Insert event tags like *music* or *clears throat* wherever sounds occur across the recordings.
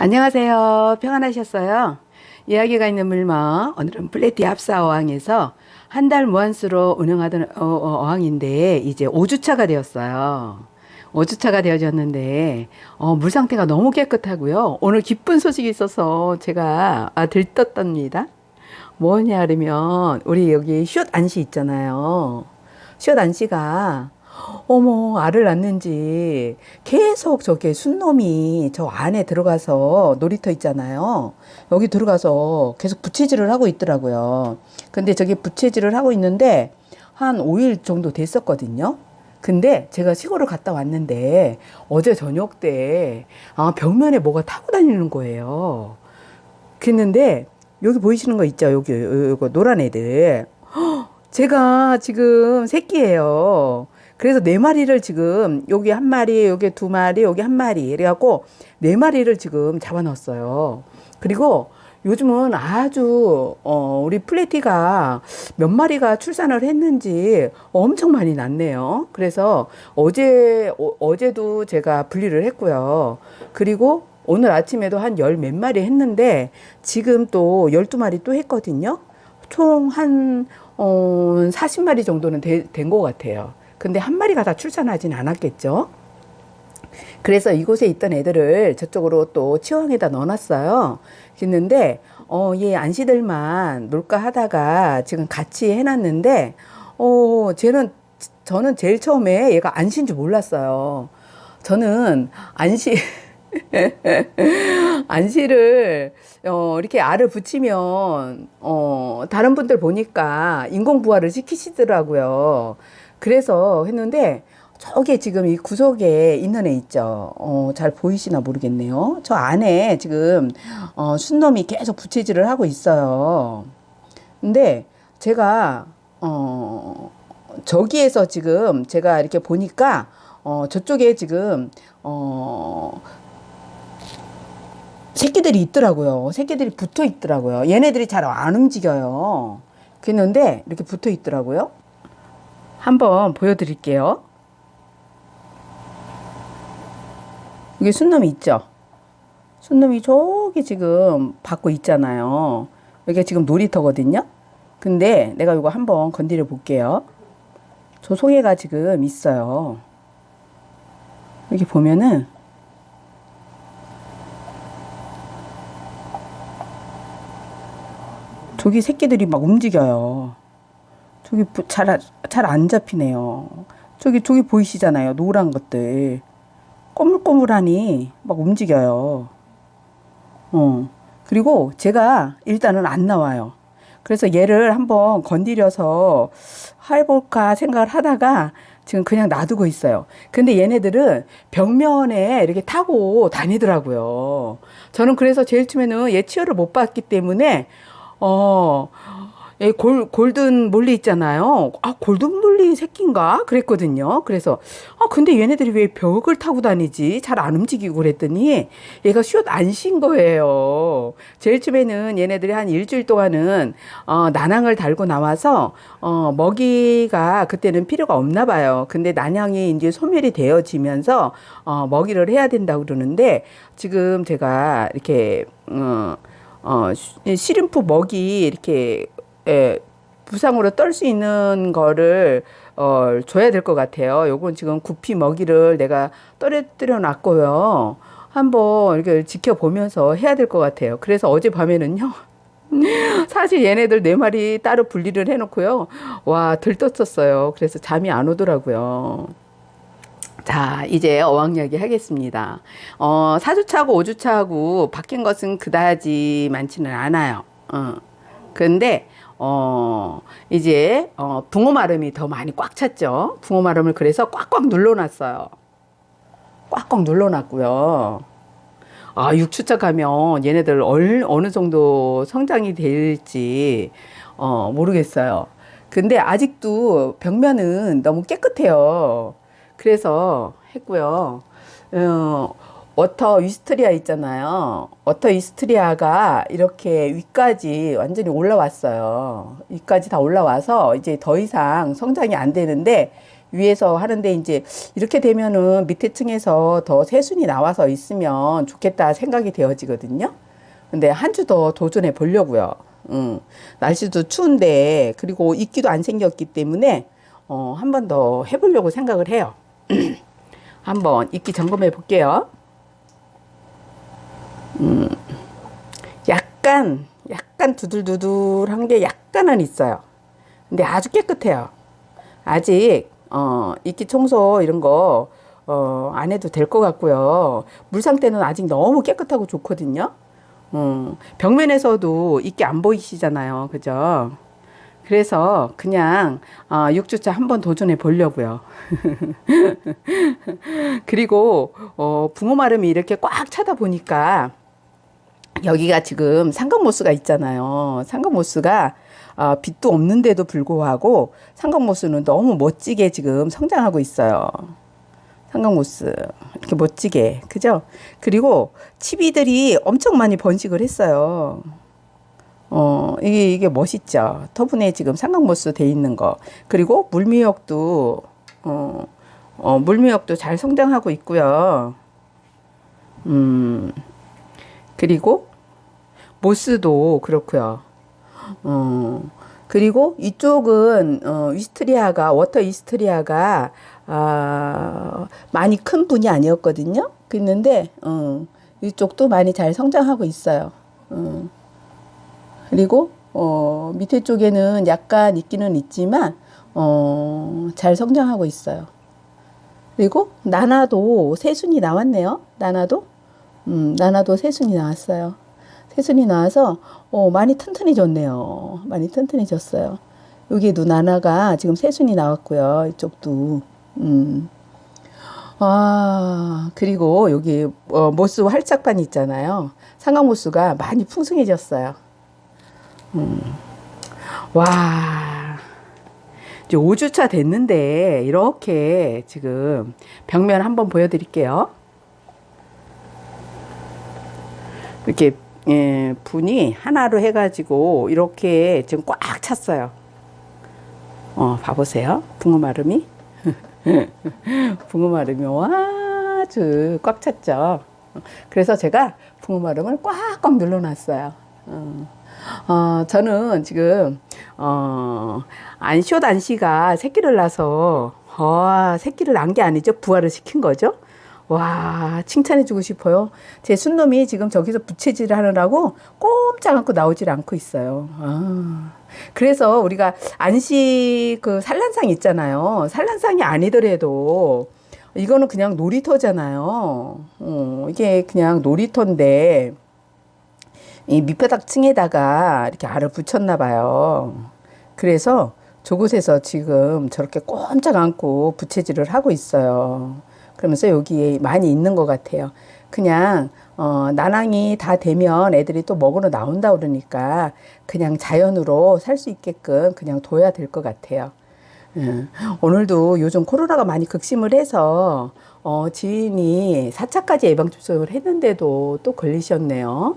안녕하세요. 평안하셨어요? 이야기가 있는 물마 오늘은 플래티 합사 어항에서 한 달 무한수로 운영하던 어, 어, 어항인데 이제 5주차가 되었어요. 5주차가 되어졌는데 어, 물 상태가 너무 깨끗하고요. 오늘 기쁜 소식이 있어서 제가 아, 들떴답니다. 뭐냐 그러면 우리 여기 숏 안씨 있잖아요. 숏 안씨가 어머 알을 낳는지 계속 저게 순놈이 저 안에 들어가서 놀이터 있잖아요. 여기 들어가서 계속 부채질을 하고 있더라고요. 근데 저게 부채질을 하고 있는데 한 5일 정도 됐었거든요. 근데 제가 시골을 갔다 왔는데 어제 저녁 때 아, 벽면에 뭐가 타고 다니는 거예요. 그랬는데 여기 보이시는 거 있죠? 여기 요거 노란 애들. 헉, 제가 지금 새끼예요. 그래서 네 마리를 지금 여기 한 마리, 여기 두 마리, 여기 한 마리 이래갖고 네 마리를 지금 잡아놨어요. 그리고 요즘은 아주 어 우리 플래티가 몇 마리가 출산을 했는지 엄청 많이 났네요. 그래서 어제 어, 어제도 제가 분리를 했고요. 그리고 오늘 아침에도 한 열 몇 마리 했는데 지금 또 열두 마리 또 했거든요. 총 한 어, 40마리 정도는 된 것 같아요. 근데 한 마리가 다 출산하진 않았겠죠. 그래서 이곳에 있던 애들을 저쪽으로 또 치왕에다 넣어놨어요. 그랬는데, 어, 얘 안시들만 놀까 하다가 지금 같이 해놨는데, 어, 쟤는, 저는 제일 처음에 얘가 안시인 줄 몰랐어요. 저는 안시, *laughs* 안시를, 어, 이렇게 알을 붙이면, 어, 다른 분들 보니까 인공부화를 시키시더라고요. 그래서 했는데, 저게 지금 이 구석에 있는 애 있죠. 어, 잘 보이시나 모르겠네요. 저 안에 지금, 어, 순놈이 계속 부채질을 하고 있어요. 근데 제가, 어, 저기에서 지금 제가 이렇게 보니까, 어, 저쪽에 지금, 어, 새끼들이 있더라고요. 새끼들이 붙어 있더라고요. 얘네들이 잘 안 움직여요. 그랬는데, 이렇게 붙어 있더라고요. 한번 보여드릴게요. 이게 순놈이 있죠? 순놈이 저기 지금 받고 있잖아요. 여기가 지금 놀이터거든요? 근데 내가 이거 한번 건드려 볼게요. 저 송이가 지금 있어요. 여기 보면은 저기 새끼들이 막 움직여요. 저기 잘, 잘 안 잡히네요. 저기, 저기 보이시잖아요. 노란 것들. 꼬물꼬물하니 막 움직여요. 어. 그리고 제가 일단은 안 나와요. 그래서 얘를 한번 건드려서 해볼까 생각을 하다가 지금 그냥 놔두고 있어요. 근데 얘네들은 벽면에 이렇게 타고 다니더라고요. 저는 그래서 제일 처음에는 얘 치어를 못 봤기 때문에, 어, 예, 골, 골든 몰리 있잖아요. 아, 골든 몰리 새끼인가? 그랬거든요. 그래서, 아, 근데 얘네들이 왜 벽을 타고 다니지? 잘 안 움직이고 그랬더니 얘가 슛 안 신 거예요. 제일 처음에는 얘네들이 한 일주일 동안은, 어, 난항을 달고 나와서, 어, 먹이가 그때는 필요가 없나 봐요. 근데 난항이 이제 소멸이 되어지면서, 어, 먹이를 해야 된다고 그러는데 지금 제가 이렇게, 어, 어, 시림프 먹이 이렇게 예, 부상으로 떨 수 있는 거를 어, 줘야 될 것 같아요. 요건 지금 구피 먹이를 내가 떨어뜨려 놨고요. 한번 이렇게 지켜보면서 해야 될 것 같아요. 그래서 어제 밤에는요. *laughs* 사실 얘네들 네 마리 따로 분리를 해놓고요. 와, 들떴었어요. 그래서 잠이 안 오더라고요. 자, 이제 어학 이야기 하겠습니다. 어, 4주차하고 5주차하고 바뀐 것은 그다지 많지는 않아요. 어. 근데 어, 이제, 어, 붕어 마름이 더 많이 꽉 찼죠. 붕어 마름을 그래서 꽉꽉 눌러놨어요. 꽉꽉 눌러놨고요. 아, 6주차 가면 얘네들 얼, 어느 정도 성장이 될지, 어, 모르겠어요. 근데 아직도 벽면은 너무 깨끗해요. 그래서 했고요. 어, 워터 위스트리아 있잖아요. 워터 위스트리아가 이렇게 위까지 완전히 올라왔어요. 위까지 다 올라와서 이제 더 이상 성장이 안 되는데 위에서 하는데 이제 이렇게 되면은 밑에 층에서 더 새순이 나와서 있으면 좋겠다 생각이 되어지거든요. 근데 한 주 더 도전해 보려고요. 음, 날씨도 추운데 그리고 이끼도 안 생겼기 때문에 어, 한 번 더 해보려고 생각을 해요. *clears throat* 한번 이끼 점검해 볼게요. 음, 약간 약간 두들두들한 게 약간은 있어요. 근데 아주 깨끗해요. 아직 어, 이끼 청소 이런 거 어, 안 해도 될 것 같고요. 물 상태는 아직 너무 깨끗하고 좋거든요. 음, 벽면에서도 이끼 안 보이시잖아요. 그죠? 그래서 그냥 어, 6주차 한번 도전해 보려고요. *laughs* 그리고 어, 붕어 마름이 이렇게 꽉 차다 보니까 여기가 지금 상각모스가 있잖아요. 상각모스가 어, 빛도 없는데도 불구하고 상각모스는 너무 멋지게 지금 성장하고 있어요. 상각모스 이렇게 멋지게 그죠? 그리고 치비들이 엄청 많이 번식을 했어요. 어 이게 이게 멋있죠. 터분에 지금 상각모스 돼 있는 거 그리고 물미역도 어, 어 물미역도 잘 성장하고 있고요. 음 그리고 모스도 그렇고요. 어, 그리고 이쪽은 어, 위스트리아가 워터 이스트리아가 아, 많이 큰 분이 아니었거든요. 그랬는데 어, 이쪽도 많이 잘 성장하고 있어요. 어, 그리고 어, 밑에 쪽에는 약간 있기는 있지만 어, 잘 성장하고 있어요. 그리고 나나도 새순이 나왔네요. 나나도 음, 나나도 새순이 나왔어요. 새순이 나와서 어, 많이 튼튼해졌네요. 많이 튼튼해졌어요. 여기도 나나가 지금 새순이 나왔고요. 이쪽도. 음. 아, 그리고 여기 어, 모스 활짝반 있잖아요. 상강모스가 많이 풍성해졌어요. 음. 와. 이제 5주차 됐는데 이렇게 지금 벽면 한번 보여드릴게요. 이렇게 예, 분이 하나로 해가지고 이렇게 지금 꽉 찼어요. 어, 봐보세요. 붕어 마름이. *laughs* 붕어 마름이 아주 꽉 찼죠. 그래서 제가 붕어 마름을 꽉꽉 눌러놨어요. 어, 어, 저는 지금, 어, 안쇼 단시가 새끼를 낳아서, 어, 새끼를 낳은 게 아니죠. 부화를 시킨 거죠. 와, 칭찬해주고 싶어요. 제 순놈이 지금 저기서 부채질을 하느라고 꼼짝 않고 나오질 않고 있어요. 아. 그래서 우리가 안시 그 산란상 있잖아요. 산란상이 아니더라도 이거는 그냥 놀이터잖아요. 어, 이게 그냥 놀이터인데 이 밑바닥 층에다가 이렇게 알을 붙였나 봐요. 그래서 저곳에서 지금 저렇게 꼼짝 않고 부채질을 하고 있어요. 그러면서 여기에 많이 있는 것 같아요. 그냥 어, 나랑이 다 되면 애들이 또 먹으러 나온다 그러니까 그냥 자연으로 살 수 있게끔 그냥 둬야 될 것 같아요. 음, 오늘도 요즘 코로나가 많이 극심을 해서 어, 지인이 4차까지 예방접종을 했는데도 또 걸리셨네요.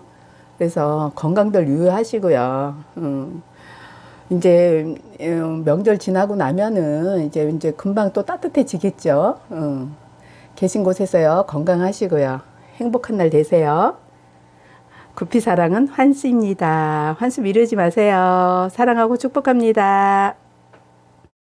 그래서 건강들 유의하시고요. 음, 이제 음, 명절 지나고 나면은 이제 이제 금방 또 따뜻해지겠죠. 음. 계신 곳에서요 건강하시고요 행복한 날 되세요. 구피 사랑은 환수입니다. 환수 미루지 마세요. 사랑하고 축복합니다.